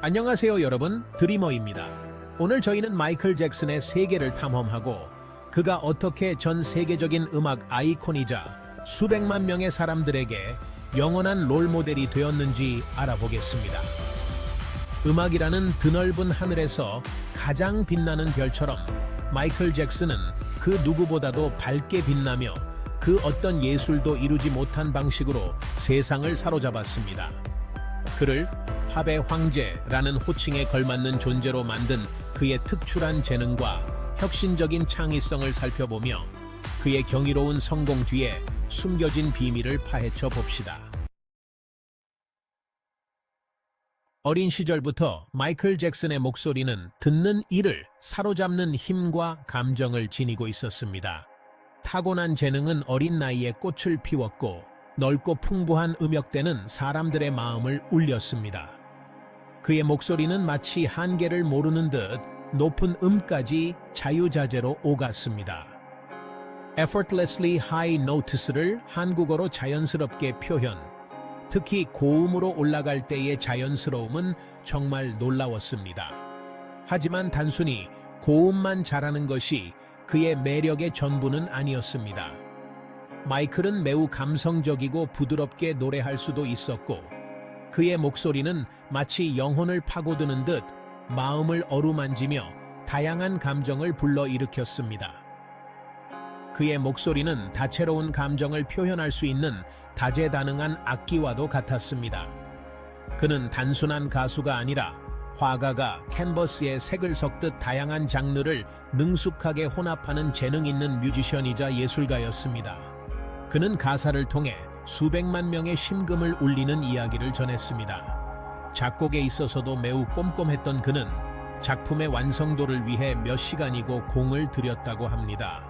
안녕하세요 여러분 드리머입니다. 오늘 저희는 마이클 잭슨의 세계를 탐험하고 그가 어떻게 전 세계적인 음악 아이콘이자 수백만 명의 사람들에게 영원한 롤 모델이 되었는지 알아보겠습니다. 음악이라는 드넓은 하늘에서 가장 빛나는 별처럼 마이클 잭슨은 그 누구보다도 밝게 빛나며 그 어떤 예술도 이루지 못한 방식으로 세상을 사로잡았습니다. 그를 팝의 황제라는 호칭에 걸맞는 존재로 만든 그의 특출한 재능과 혁신적인 창의성을 살펴보며 그의 경이로운 성공 뒤에 숨겨진 비밀을 파헤쳐 봅시다. 어린 시절부터 마이클 잭슨의 목소리는 듣는 이를 사로잡는 힘과 감정을 지니고 있었습니다. 타고난 재능은 어린 나이에 꽃을 피웠고 넓고 풍부한 음역대는 사람들의 마음을 울렸습니다. 그의 목소리는 마치 한계를 모르는 듯 높은 음까지 자유자재로 오갔습니다. effortlessly high notes를 한국어로 자연스럽게 표현. 특히 고음으로 올라갈 때의 자연스러움은 정말 놀라웠습니다. 하지만 단순히 고음만 잘하는 것이 그의 매력의 전부는 아니었습니다. 마이클은 매우 감성적이고 부드럽게 노래할 수도 있었고, 그의 목소리는 마치 영혼을 파고드는 듯 마음을 어루만지며 다양한 감정을 불러일으켰습니다. 그의 목소리는 다채로운 감정을 표현할 수 있는 다재다능한 악기와도 같았습니다. 그는 단순한 가수가 아니라 화가가 캔버스에 색을 섞듯 다양한 장르를 능숙하게 혼합하는 재능 있는 뮤지션이자 예술가였습니다. 그는 가사를 통해 수백만 명의 심금을 울리는 이야기를 전했습니다. 작곡에 있어서도 매우 꼼꼼했던 그는 작품의 완성도를 위해 몇 시간이고 공을 들였다고 합니다.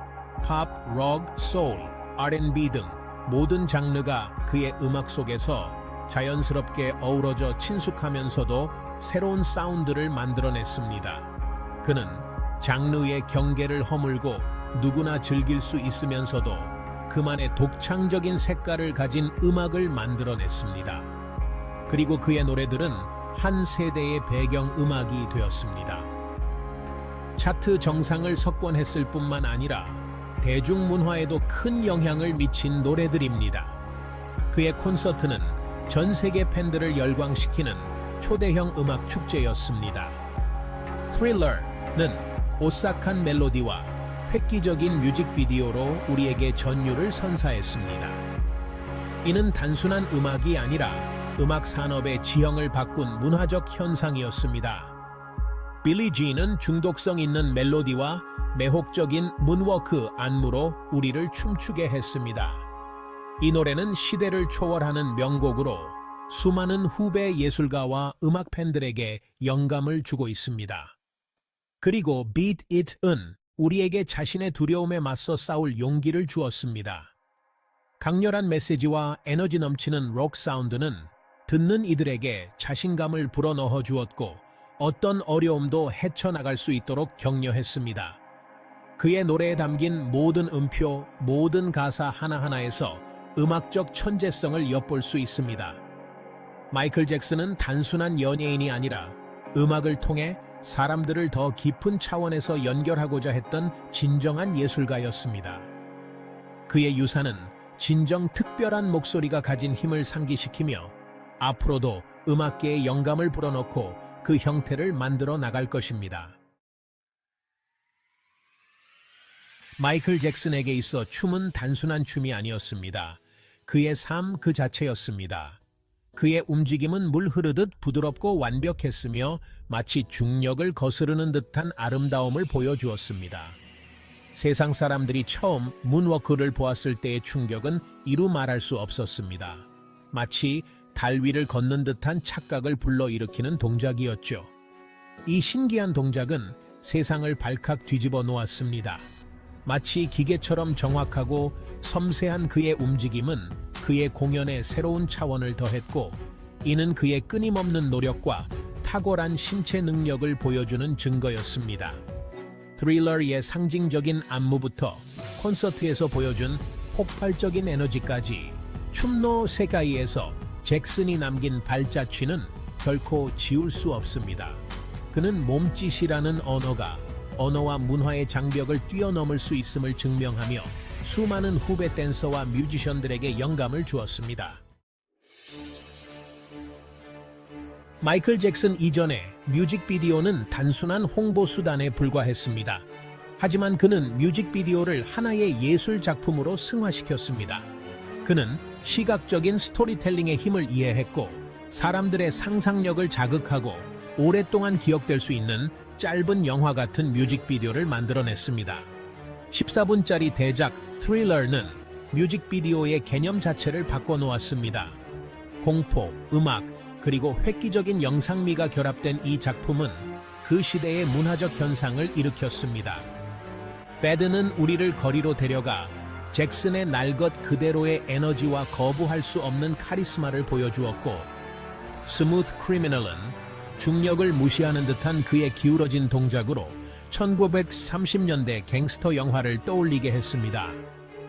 팝, 록, 소울, R&B 등 모든 장르가 그의 음악 속에서 자연스럽게 어우러져 친숙하면서도 새로운 사운드를 만들어냈습니다. 그는 장르의 경계를 허물고 누구나 즐길 수 있으면서도 그만의 독창적인 색깔을 가진 음악을 만들어냈습니다. 그리고 그의 노래들은 한 세대의 배경 음악이 되었습니다. 차트 정상을 석권했을 뿐만 아니라 대중문화에도 큰 영향을 미친 노래들입니다. 그의 콘서트는 전 세계 팬들을 열광시키는 초대형 음악 축제였습니다. Thriller는 오싹한 멜로디와 획기적인 뮤직비디오로 우리에게 전율을 선사했습니다. 이는 단순한 음악이 아니라 음악 산업의 지형을 바꾼 문화적 현상이었습니다. 빌리 지는 중독성 있는 멜로디와 매혹적인 문워크 안무로 우리를 춤추게 했습니다. 이 노래는 시대를 초월하는 명곡으로 수많은 후배 예술가와 음악 팬들에게 영감을 주고 있습니다. 그리고 Beat It은 우리에게 자신의 두려움에 맞서 싸울 용기를 주었습니다. 강렬한 메시지와 에너지 넘치는 록 사운드는 듣는 이들에게 자신감을 불어넣어 주었고 어떤 어려움도 헤쳐나갈 수 있도록 격려했습니다. 그의 노래에 담긴 모든 음표, 모든 가사 하나하나에서 음악적 천재성을 엿볼 수 있습니다. 마이클 잭슨은 단순한 연예인이 아니라 음악을 통해 사람들을 더 깊은 차원에서 연결하고자 했던 진정한 예술가였습니다. 그의 유산은 진정 특별한 목소리가 가진 힘을 상기시키며 앞으로도 음악계에 영감을 불어넣고 그 형태를 만들어 나갈 것입니다. 마이클 잭슨에게 있어 춤은 단순한 춤이 아니었습니다. 그의 삶 그 자체였습니다. 그의 움직임은 물 흐르듯 부드럽고 완벽했으며 마치 중력을 거스르는 듯한 아름다움을 보여주었습니다. 세상 사람들이 처음 문워크를 보았을 때의 충격은 이루 말할 수 없었습니다. 마치 달 위를 걷는 듯한 착각을 불러일으키는 동작이었죠. 이 신기한 동작은 세상을 발칵 뒤집어 놓았습니다. 마치 기계처럼 정확하고 섬세한 그의 움직임은 그의 공연에 새로운 차원을 더했고 이는 그의 끊임없는 노력과 탁월한 신체 능력을 보여주는 증거였습니다. 드릴러의 상징적인 안무부터 콘서트에서 보여준 폭발적인 에너지까지 춤노 세가이에서 잭슨이 남긴 발자취는 결코 지울 수 없습니다. 그는 몸짓이라는 언어가 언어와 문화의 장벽을 뛰어넘을 수 있음을 증명하며 수많은 후배 댄서와 뮤지션들에게 영감을 주었습니다. 마이클 잭슨 이전에 뮤직비디오는 단순한 홍보 수단에 불과했습니다. 하지만 그는 뮤직비디오를 하나의 예술 작품으로 승화시켰습니다. 그는 시각적인 스토리텔링의 힘을 이해했고 사람들의 상상력을 자극하고 오랫동안 기억될 수 있는 짧은 영화 같은 뮤직비디오를 만들어냈습니다. 14분짜리 대작 트릴러는 뮤직비디오의 개념 자체를 바꿔놓았습니다. 공포, 음악, 그리고 획기적인 영상미가 결합된 이 작품은 그 시대의 문화적 현상을 일으켰습니다. 배드는 우리를 거리로 데려가 잭슨의 날것 그대로의 에너지와 거부할 수 없는 카리스마를 보여주었고 스무트 크리미널은 중력을 무시하는 듯한 그의 기울어진 동작으로 1930년대 갱스터 영화를 떠올리게 했습니다.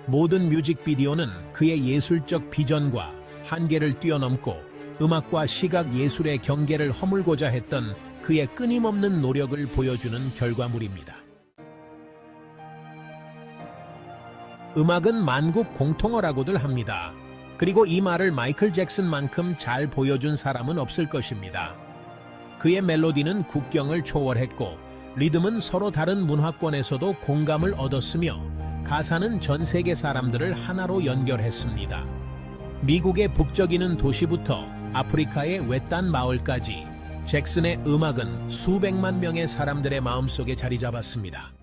모든 뮤직비디오는 그의 예술적 비전과 한계를 뛰어넘고 음악과 시각 예술의 경계를 허물고자 했던 그의 끊임없는 노력을 보여주는 결과물입니다. 음악은 만국 공통어라고들 합니다. 그리고 이 말을 마이클 잭슨만큼 잘 보여준 사람은 없을 것입니다. 그의 멜로디는 국경을 초월했고 리듬은 서로 다른 문화권에서도 공감을 얻었으며 가사는 전 세계 사람들을 하나로 연결했습니다. 미국의 북적이는 도시부터 아프리카의 외딴 마을까지 잭슨의 음악은 수백만 명의 사람들의 마음속에 자리 잡았습니다.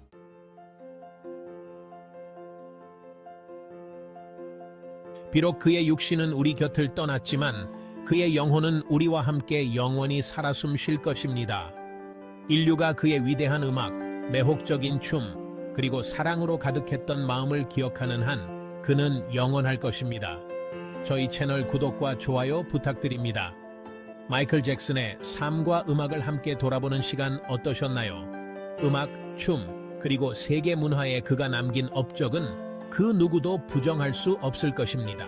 비록 그의 육신은 우리 곁을 떠났지만 그의 영혼은 우리와 함께 영원히 살아 숨쉴 것입니다. 인류가 그의 위대한 음악, 매혹적인 춤, 그리고 사랑으로 가득했던 마음을 기억하는 한 그는 영원할 것입니다. 저희 채널 구독과 좋아요 부탁드립니다. 마이클 잭슨의 삶과 음악을 함께 돌아보는 시간 어떠셨나요? 음악, 춤, 그리고 세계 문화에 그가 남긴 업적은 그 누구도 부정할 수 없을 것입니다.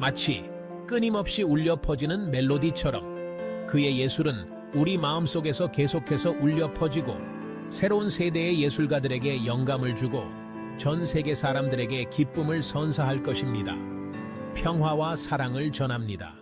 마치 끊임없이 울려 퍼지는 멜로디처럼 그의 예술은 우리 마음속에서 계속해서 울려 퍼지고 새로운 세대의 예술가들에게 영감을 주고 전 세계 사람들에게 기쁨을 선사할 것입니다. 평화와 사랑을 전합니다.